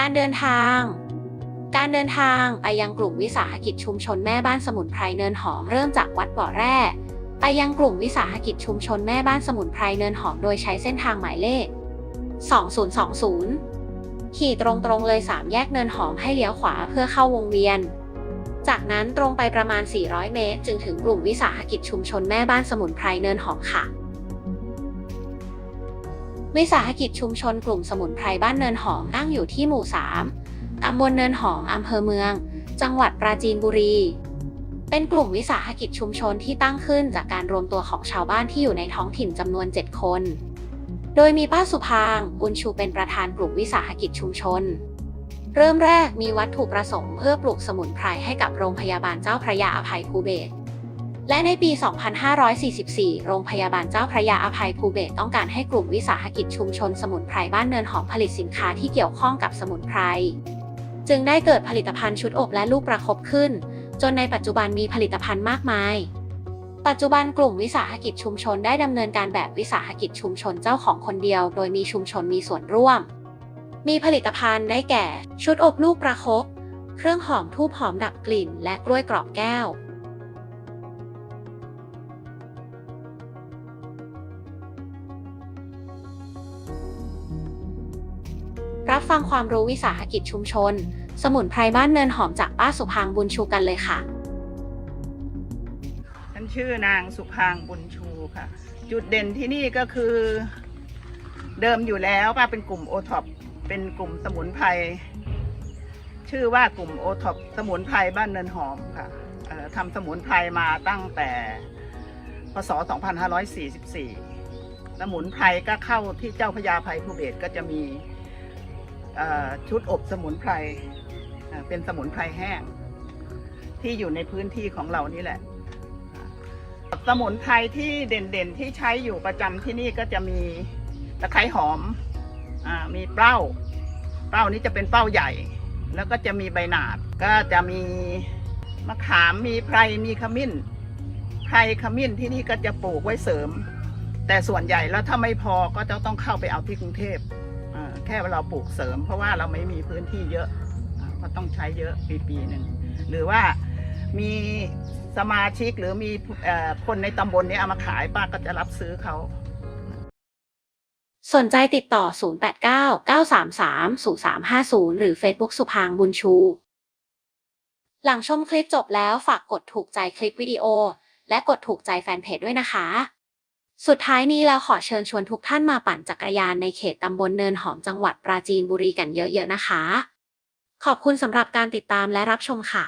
การเดินทาง การเดินทางไปยังกลุ่มวิสาหกิจชุมชนแม่บ้านสมุนไพรเนินหอมเริ่มจากวัดบ่อแร่ไปยังกลุ่มวิสาหกิจชุมชนแม่บ้านสมุนไพรเนินหอมโดยใช้เส้นทางหมายเลข 2020 ขี่ตรงๆเลย 3 แยกเนินหอมให้เลี้ยวขวาเพื่อเข้าวงเวียน จากนั้นตรงไปประมาณ 400 เมตร จึงถึงกลุ่มวิสาหกิจชุมชนแม่บ้านสมุนไพรเนินหอมค่ะ วิสาหกิจชุมชนกลุ่มสมุนไพรบ้านเนินหอมตั้งอยู่ที่หมู่ 3 ตำบลเนินหอมอำเภอเมือง จังหวัดปราจีนบุรี เป็นกลุ่มวิสาหกิจชุมชนที่ตั้งขึ้นจากการรวมตัวของชาวบ้านที่อยู่ในท้องถิ่นจำนวน 7 คน โดยมีป้าสุพางบุญชูเป็นประธานกลุ่มวิสาหกิจชุมชน เริ่มแรกมีวัตถุประสงค์เพื่อปลูกสมุนไพรให้กับโรงพยาบาลเจ้าพระยาอภัยภูเบศร และในปี 2544 โรงพยาบาลเจ้าพระยาอภัยภูเบศต้องการให้กลุ่มวิสาหกิจชุมชนสมุนไพรบ้านเนินหอมผลิตสินค้าที่เกี่ยวข้องกับสมุนไพร จึงได้เกิดผลิตภัณฑ์ชุดอบและลูกประคบขึ้น จนในปัจจุบันมีผลิตภัณฑ์มากมาย ปัจจุบันกลุ่มวิสาหกิจชุมชนได้ดำเนินการแบบวิสาหกิจชุมชนเจ้าของคนเดียว โดยมีชุมชนมีส่วนร่วม มีผลิตภัณฑ์ได้แก่ ชุดอบลูกประคบเครื่องหอมทูบหอมดับกลิ่น และกล้วยกรอบแก้ว รับฟังความรู้วิสาหกิจชุมชน สมุนไพรบ้านเนินหอมจากป้าสุพางบุญชูกันเลยค่ะ ฉันชื่อนางสุพางบุญชูค่ะ จุดเด่นที่นี่ก็คือ เดิมอยู่แล้วป้าเป็นกลุ่มโอท็อปเป็นกลุ่มสมุนไพรชื่อว่ากลุ่มโอท็อปสมุนไพรบ้านเนินหอมค่ะทำสมุนไพรมาตั้งแต่พศ 2544 สมุนไพรก็เข้าที่เจ้าพระยาภัยภูเบศก็จะมี ชุดอบสมุนไพรเป็นสมุนไพรแห้ง ที่อยู่ในพื้นที่ของเรานี่แหละ สมุนไพรที่เด่นๆที่ใช้อยู่ประจำที่นี่ก็จะมีตะไคร้หอมอมีเป้า เป้านี้จะเป็นเป้าใหญ่ แล้วก็จะมีใบหนาด ก็จะมีมะขาม มีไพร มีขมิ้น ไพรขมิ้นที่นี่ก็จะปลูกไว้เสริม แต่ส่วนใหญ่แล้วถ้าไม่พอก็จะต้องเข้าไปเอาที่กรุงเทพ แค่เราปลูกเสริม เพราะว่าเราไม่มีพื้นที่เยอะก็ต้องใช้เยอะปีปีๆหนึ่งหรือว่ามีสมาชิกหรือมีคนในตำบลนี้เอามาขายป้าก็จะรับซื้อเขา สนใจติดต่อ 089-933-0350 หรือ Facebook สุพางบุญชู หลังชมคลิปจบแล้วฝากกดถูกใจคลิปวิดีโอ และกดถูกใจแฟนเพจด้วยนะคะ สุดท้ายนี้เราขอเชิญชวนทุกท่านมาปั่นจักรยานในเขตตำบลเนินหอมจังหวัดปราจีนบุรีกันเยอะๆนะคะ ขอบคุณสำหรับการติดตามและรับชมค่ะ